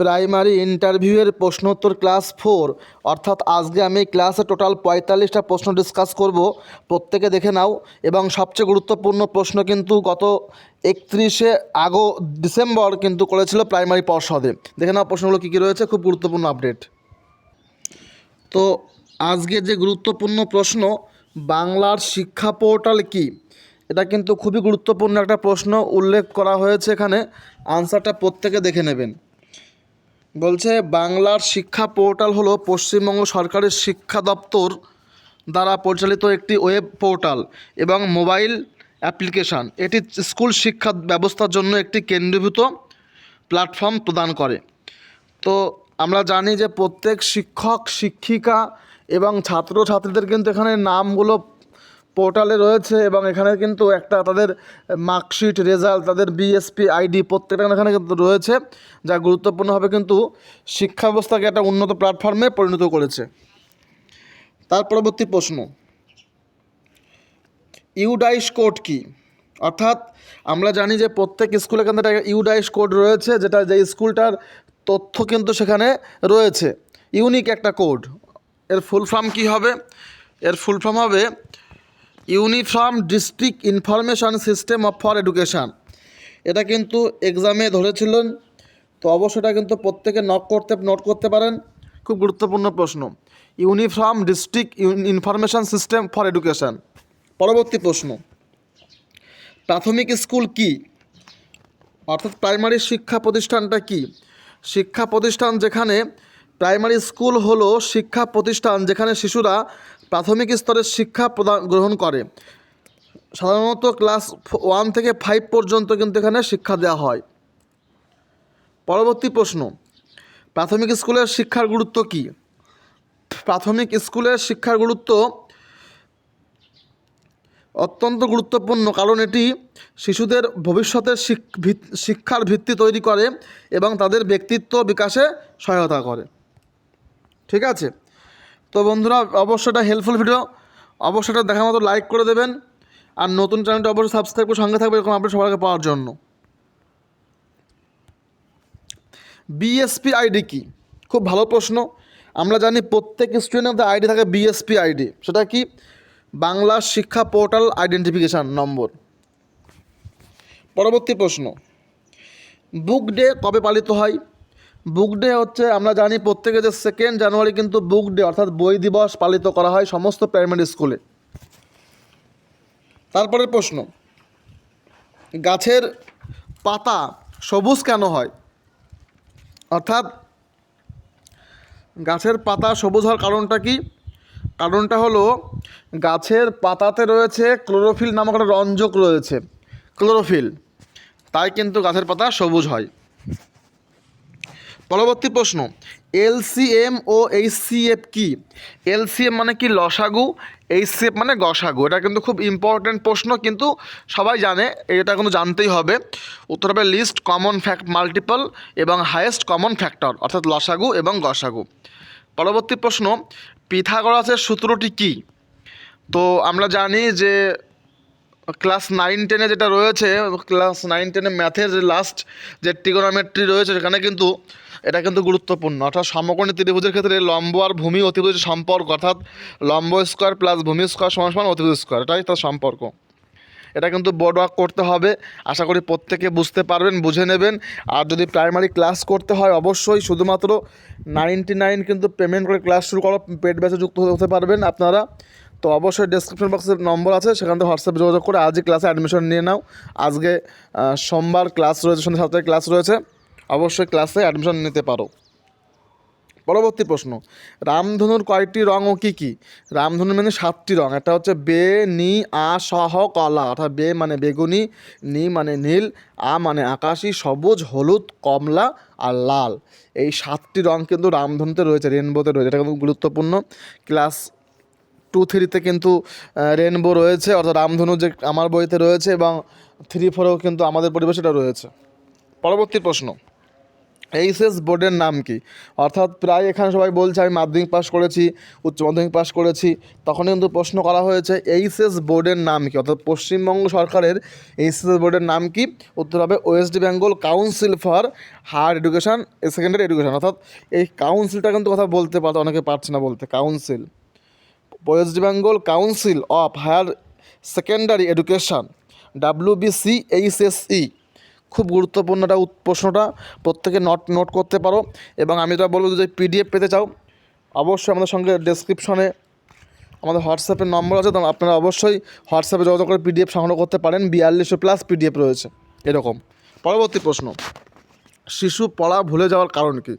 Primary ইন্টারভিউয়ের প্রশ্নোত্তর class four. অর্থাৎ আজকে আমি ক্লাসে টোটাল পঁয়তাল্লিশটা প্রশ্ন ডিসকাস করব। প্রত্যেকে দেখে নাও। এবং সবচেয়ে গুরুত্বপূর্ণ প্রশ্ন কিন্তু গত একত্রিশে আগো ডিসেম্বর কিন্তু করেছিল প্রাইমারি পর্ষদে। দেখে নাও প্রশ্নগুলো কী কী রয়েছে, খুব গুরুত্বপূর্ণ আপডেট। তো আজকে যে গুরুত্বপূর্ণ প্রশ্ন, বাংলার শিক্ষা পোর্টাল কি? এটা কিন্তু খুবই গুরুত্বপূর্ণ একটা প্রশ্ন উল্লেখ করা হয়েছে এখানে। আনসারটা প্রত্যেকে দেখে নেবেন। বলছে, বাংলার শিক্ষা পোর্টাল হলো পশ্চিমবঙ্গ সরকারের শিক্ষা দপ্তর দ্বারা পরিচালিত একটি ওয়েব পোর্টাল এবং মোবাইল অ্যাপ্লিকেশান। এটি স্কুল শিক্ষা ব্যবস্থার জন্য একটি কেন্দ্রীভূত প্ল্যাটফর্ম প্রদান করে। তো আমরা জানি যে প্রত্যেক শিক্ষক, শিক্ষিকা এবং ছাত্রছাত্রীদের কিন্তু এখানে নামগুলো পোর্টালে রয়েছে এবং এখানে কিন্তু একটা তাদের মার্কশিট, রেজাল্ট, তাদের বিএসপি আইডি প্রত্যেকটা এখানে কিন্তু রয়েছে, যা গুরুত্বপূর্ণভাবে কিন্তু শিক্ষা ব্যবস্থাকে একটা উন্নত প্ল্যাটফর্মে পরিণত করেছে। তার পরবর্তী প্রশ্ন। ইউডাইস কোড কি? অর্থাৎ আমরা জানি যে প্রত্যেক স্কুলে কিন্তু একটা ইউডাইস কোড রয়েছে, যেটা যে স্কুলটার তথ্য কিন্তু সেখানে রয়েছে। ইউনিক একটা কোড এর ফুল ফর্ম কী হবে? এর ফুল ফর্ম হবে uniform district information system of for education. এটা কিন্তু এক্সামে ধরেছিলেন, তো অবশ্যই এটা কিন্তু প্রত্যেকে নক করতে নোট করতে পারেন। খুব গুরুত্বপূর্ণ প্রশ্ন। Uniform district information system for education. পরবর্তী প্রশ্ন। প্রাথমিক স্কুল কি? অর্থাৎ প্রাইমারি শিক্ষা প্রতিষ্ঠানটা কি? শিক্ষা প্রতিষ্ঠান যেখানে প্রাইমারি স্কুল হলো শিক্ষা প্রতিষ্ঠান যেখানে শিশুরা প্রাথমিক স্তরের শিক্ষা প্রদান, গ্রহণ করে। সাধারণত ক্লাস ওয়ান থেকে ফাইভ পর্যন্ত কিন্তু এখানে শিক্ষা দেওয়া হয়। পরবর্তী প্রশ্ন, প্রাথমিক স্কুলের শিক্ষার গুরুত্ব কি? প্রাথমিক স্কুলের শিক্ষার গুরুত্ব অত্যন্ত গুরুত্বপূর্ণ কারণ এটি শিশুদের ভবিষ্যতের শিক্ষার ভিত্তি তৈরি করে এবং তাদের ব্যক্তিত্ব বিকাশে সহায়তা করে। ঠিক আছে? তো বন্ধুরা অবশ্যই এটা হেল্পফুল ভিডিও অবশ্যই এটা দেখার মতো লাইক করে দেবেন। আর নতুন চ্যানেলটা অবশ্যই সাবস্ক্রাইব করে সঙ্গে থাকবে এরকম আপডেট সবার পাওয়ার জন্য। বিএসপি আইডি কি? খুব ভালো প্রশ্ন। আমরা জানি প্রত্যেক স্টুডেন্টের আইডি থাকে বিএসপি আইডি সেটা কি? বাংলা শিক্ষা পোর্টাল আইডেন্টিফিকেশান নম্বর। পরবর্তী প্রশ্ন। বুক ডে কবে পালিত হয়? বুক ডে হচ্ছে, আমরা জানি প্রত্যেকে যে সেকেন্ড জানুয়ারি কিন্তু বুক ডে, অর্থাৎ বই দিবস পালিত করা হয় সমস্ত প্রাইমারি স্কুলে তারপরের প্রশ্ন, গাছের পাতা সবুজ কেন হয়? অর্থাৎ গাছের পাতা সবুজ হওয়ার কারণটা কি? কারণটা হলো, গাছের পাতাতে রয়েছে ক্লোরোফিল নামক একটা রঞ্জক রয়েছে ক্লোরোফিল তাই কিন্তু গাছের পাতা সবুজ হয়। পরবর্তী প্রশ্ন এলসিএম ও এইচসিএফ কি? এলসিএম মানে কি লসাগু? এইচসিএফ মানে গসাগু। এটা কিন্তু খুব ইম্পর্ট্যান্ট প্রশ্ন, কিন্তু সবাই জানে, এটা কিন্তু জানতেই হবে। উত্তর হবে লিস্ট কমন ফ্যাক্ট মাল্টিপল এবং হায়েস্ট কমন ফ্যাক্টর অর্থাৎ লসাগু এবং গসাগু। পরবর্তী প্রশ্ন, পিথাগোরাসের সূত্রটি কি? তো আমরা জানি যে ক্লাস নাইন টেনে যেটা রয়েছে, ক্লাস নাইন টেনে ম্যাথের যে লাস্ট যে টিগোনোমেট্রি রয়েছে, সেখানে কিন্তু এটা কিন্তু গুরুত্বপূর্ণ। অর্থাৎ সমকোণী ত্রিভুজের ক্ষেত্রে লম্ব আর ভূমি অতিভুজের সম্পর্ক, অর্থাৎ লম্ব স্কোয়ার প্লাস ভূমি স্কোয়ার সমান সমান অতিভুজ স্কোয়ার এটাই তার সম্পর্ক। এটা কিন্তু বোর্ড ওয়ার্ক করতে হবে, আশা করি প্রত্যেকে বুঝতে পারবেন, বুঝে নেবেন। আর যদি প্রাইমারি ক্লাস করতে হয়, অবশ্যই শুধুমাত্র নাইনটি নাইন কিন্তু পেমেন্ট করে ক্লাস শুরু করো পেড ব্যাচে যুক্ত হতে পারবেন আপনারা। তো অবশ্যই ডেসক্রিপশন বক্সের নম্বর আছে, সেখান থেকে হোয়াটসঅ্যাপে যোগাযোগ করে আজই ক্লাসে অ্যাডমিশন নিয়ে নাও। আজকে সোমবার ক্লাস রয়েছে, সন্ধ্যা সাতটায় ক্লাস রয়েছে। অবশ্যই ক্লাসে অ্যাডমিশন নিতে পারো। পরবর্তী প্রশ্ন, রামধনুর কয়টি রং ও কী কী? রামধনুর মানে সাতটি রং, একটা হচ্ছে বে, নি, আ সহ কলা অর্থাৎ বে মানে বেগুনি, নি মানে নীল, আ মানে আকাশি, সবুজ, হলুদ, কমলা আর লাল। এই সাতটি রং কিন্তু রামধনুতে রয়েছে রেনবোতে রয়েছে, এটা কিন্তু গুরুত্বপূর্ণ। ক্লাস টু থ্রিতে কিন্তু রেনবো রয়েছে, অর্থাৎ রামধনু যে আমার বইতে রয়েছে এবং থ্রি ফোরেও কিন্তু আমাদের পরিবেশে এটা রয়েছে। পরবর্তী প্রশ্ন এইচএস বোর্ডের নাম কি? অর্থাৎ প্রায় এখানে সবাই বলছে, আমি মাধ্যমিক পাস করেছি, উচ্চ মাধ্যমিক পাস করেছি তখন কিন্তু প্রশ্ন করা হয়েছে এইচএস বোর্ডের নাম কি? অর্থাৎ পশ্চিমবঙ্গ সরকারের এইচএস বোর্ডের নাম কি? উত্তর হবে West Bengal council for higher education secondary education অর্থাৎ এই কাউন্সিলটা কিন্তু কথা বলতে পারতো, অনেকে পারছে না বলতে council West Bengal council of higher secondary education WBC HSE খুব গুরুত্বপূর্ণ একটা প্রশ্নটা, প্রত্যেকে নোট নোট করতে পারো। এবং আমি যেটা বলব যে পিডিএফ পেতে চাও, অবশ্যই আমাদের সঙ্গে ডেসক্রিপশনে আমাদের হোয়াটসঅ্যাপের নম্বর আছে, তো আপনারা অবশ্যই হোয়াটসঅ্যাপে যোগাযোগ করে পিডিএফ সংগ্রহ করতে পারেন। বিয়াল্লিশশো প্লাস পিডিএফ রয়েছে, এরকম। পরবর্তী প্রশ্ন, শিশু পড়া ভুলে যাওয়ার কারণ কি?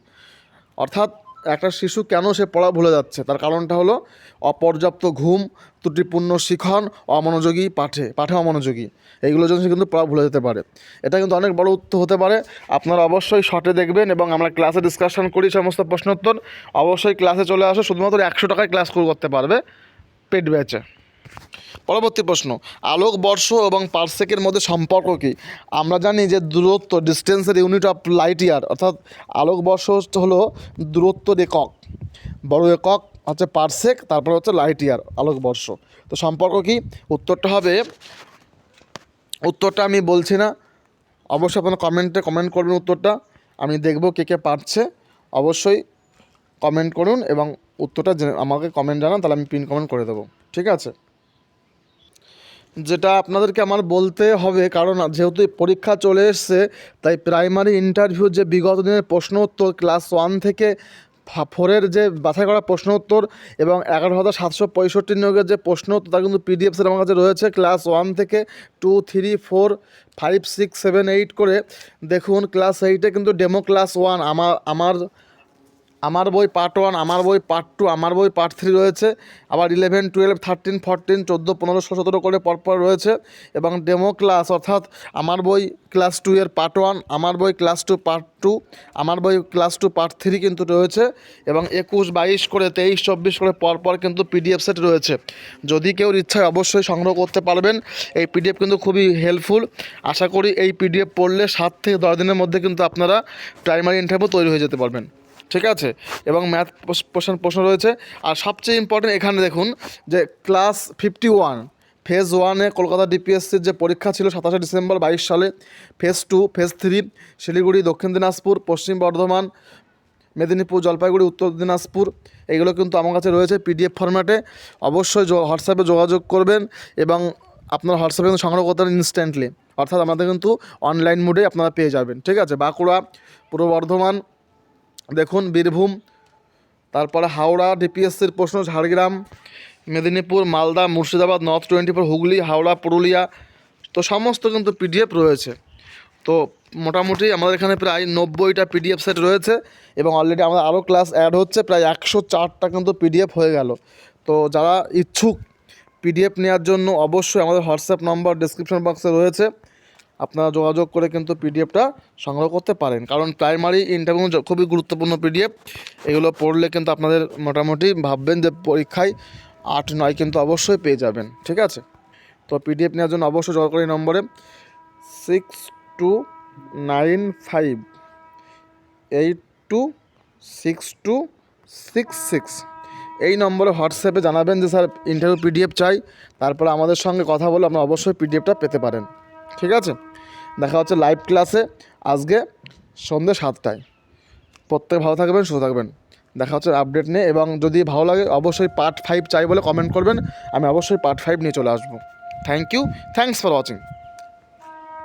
অর্থাৎ একটা শিশু কেন সে পড়া ভুলে যাচ্ছে? তার কারণটা হলো অপর্যাপ্ত ঘুম, ত্রুটিপূর্ণ শিখন, অমনোযোগী পাঠে পাঠে অমনোযোগী। এইগুলোর জন্য সে কিন্তু পড়া ভুলে যেতে পারে। এটা কিন্তু অনেক বড় উত্তর হতে পারে। আপনারা অবশ্যই শর্টে দেখবেন এবং আমরা ক্লাসে ডিসকাশন করি সমস্ত প্রশ্নোত্তর। অবশ্যই ক্লাসে চলে আসো, শুধুমাত্র একশো টাকায় ক্লাস করতে পারবে পেড ব্যাচে পরবর্তী প্রশ্ন, আলোক বর্ষ এবং পার্সেকের মধ্যে সম্পর্ক কি? আমরা জানি যে দূরত্ব ডিস্টেন্সের ইউনিট অফ লাইট ইয়ার অর্থাৎ আলোক বর্ষ হলো দূরত্বের একক বড় একক হচ্ছে পার্সেক, তারপর হচ্ছে লাইট ইয়ার আলোক বর্ষ। তো সম্পর্ক কি? উত্তরটা হবে, উত্তরটা আমি বলছি না। অবশ্যই আপনারা কমেন্টে কমেন্ট করবেন উত্তরটা। আমি দেখব কে কে পারছে। অবশ্যই কমেন্ট করুন এবং উত্তরটা আমাকে কমেন্ট জানান, তাহলে আমি পিন কমেন্ট করে দেবো। ঠিক আছে? যেটা আপনাদেরকে আমার বলতে হবে, কারণ যেহেতু পরীক্ষা চলে এসছে, তাই প্রাইমারি ইন্টারভিউ যে বিগত দিনের প্রশ্ন উত্তর ক্লাস ওয়ান থেকে ফোরের যে বাছাই করা প্রশ্ন উত্তর এবং এগারো হাজার সাতশো পঁয়ষট্টি নিয়োগের যে প্রশ্ন উত্তর, তা কিন্তু পিডিএফ আমার কাছে রয়েছে। ক্লাস ওয়ান থেকে two three four five six seven eight করে দেখুন ক্লাস এইটে কিন্তু ডেমো ক্লাস ওয়ান আমার আমার আমার বই পার্ট ওয়ান আমার বই পার্ট টু আমার বই পার্ট থ্রি রয়েছে। আবার ইলেভেন টুয়েলভ থার্টিন ফোরটিন চোদ্দ, পনেরো, ষোলো, সতেরো করে পরপর রয়েছে এবং ডেমো ক্লাস অর্থাৎ আমার বই ক্লাস টু এর পার্ট ওয়ান আমার বই ক্লাস টু পার্ট টু আমার বই ক্লাস টু পার্ট থ্রি কিন্তু রয়েছে এবং একুশ, বাইশ করে, তেইশ, চব্বিশ করে পরপর কিন্তু পিডিএফ সেট রয়েছে। যদি কেউ ইচ্ছায় অবশ্যই সংগ্রহ করতে পারবেন, এই পিডিএফ কিন্তু খুবই হেল্পফুল আশা করি এই পিডিএফ পড়লে সাত থেকে দশ দিনের মধ্যে কিন্তু আপনারা প্রাইমারি ইন্টারভিউ তৈরি হয়ে যেতে পারবেন। ঠিক আছে? এবং ম্যাথ প্রশ্ন প্রশ্ন রয়েছে। আর সবচেয়ে ইম্পর্টেন্ট এখানে দেখুন যে ক্লাস ফিফটি ওয়ান ফেজ ওয়ানে কলকাতা ডিপিএসসির যে পরীক্ষা ছিল সাতাশে ডিসেম্বর বাইশ সালে phase two phase three Siliguri, Dakshin Dinajpur, Paschim Bardhaman, Medinipur, Jalpaiguri, উত্তর দিনাজপুর, এগুলো কিন্তু আমার কাছে রয়েছে পিডিএফ ফরম্যাটে অবশ্যই হোয়াটসঅ্যাপে যোগাযোগ করবেন এবং আপনার হোয়াটসঅ্যাপে কিন্তু সংগ্রহ করতে পারেন ইনস্ট্যান্টলি অর্থাৎ আমাদের কিন্তু অনলাইন মোডে আপনারা পেয়ে যাবেন। ঠিক আছে? বাঁকুড়া, পূর্ব বর্ধমান দেখুন বীরভূম, তারপরে হাওড়া, ডিপিএসসির প্রশ্ন, Jhargram, Medinipur, Malda, Murshidabad, north twenty four Hooghly, Howrah, Purulia, তো সমস্ত কিন্তু পিডিএফ রয়েছে। তো মোটামুটি আমাদের এখানে প্রায় নব্বইটা পিডিএফ সেট রয়েছে এবং অলরেডি আমাদের আরও ক্লাস অ্যাড হচ্ছে, প্রায় একশো চারটা কিন্তু পিডিএফ হয়ে গেল। তো যারা ইচ্ছুক পিডিএফ নেওয়ার জন্য অবশ্যই আমাদের হোয়াটসঅ্যাপ নম্বর ডিসক্রিপশন বক্সে রয়েছে। আপনারা যোগাযোগ করে কিন্তু পিডিএফটা সংগ্রহ করতে পারেন। কারণ প্রাইমারি ইন্টারভিউ খুবই গুরুত্বপূর্ণ পিডিএফ। এগুলো পড়লে কিন্তু আপনাদের মোটামুটি ভাববেন যে পরীক্ষায় আট, নয় কিন্তু অবশ্যই পেয়ে যাবেন। ঠিক আছে? তো পিডিএফ নেওয়ার জন্য অবশ্যই যোগাযোগ করে নম্বরে six two nine five eight two six two six six এই নম্বরে হোয়াটসঅ্যাপে জানাবেন যে স্যার ইন্টারভিউ পিডিএফ চাই। তারপরে আমাদের সঙ্গে কথা বলে আপনারা অবশ্যই পিডিএফটা পেতে পারেন। ঠিক আছে? দেখা হচ্ছে লাইভ ক্লাসে আজকে সন্ধ্যে সাতটায়। প্রত্যেক ভালো থাকবেন, সুস্থ থাকবেন। দেখা হচ্ছে আপডেট নিয়ে এবং যদি ভালো লাগে অবশ্যই পার্ট ফাইভ চাই বলে কমেন্ট করবেন। আমি অবশ্যই পার্ট ফাইভ নিয়ে চলে আসব। Thank you thanks for watching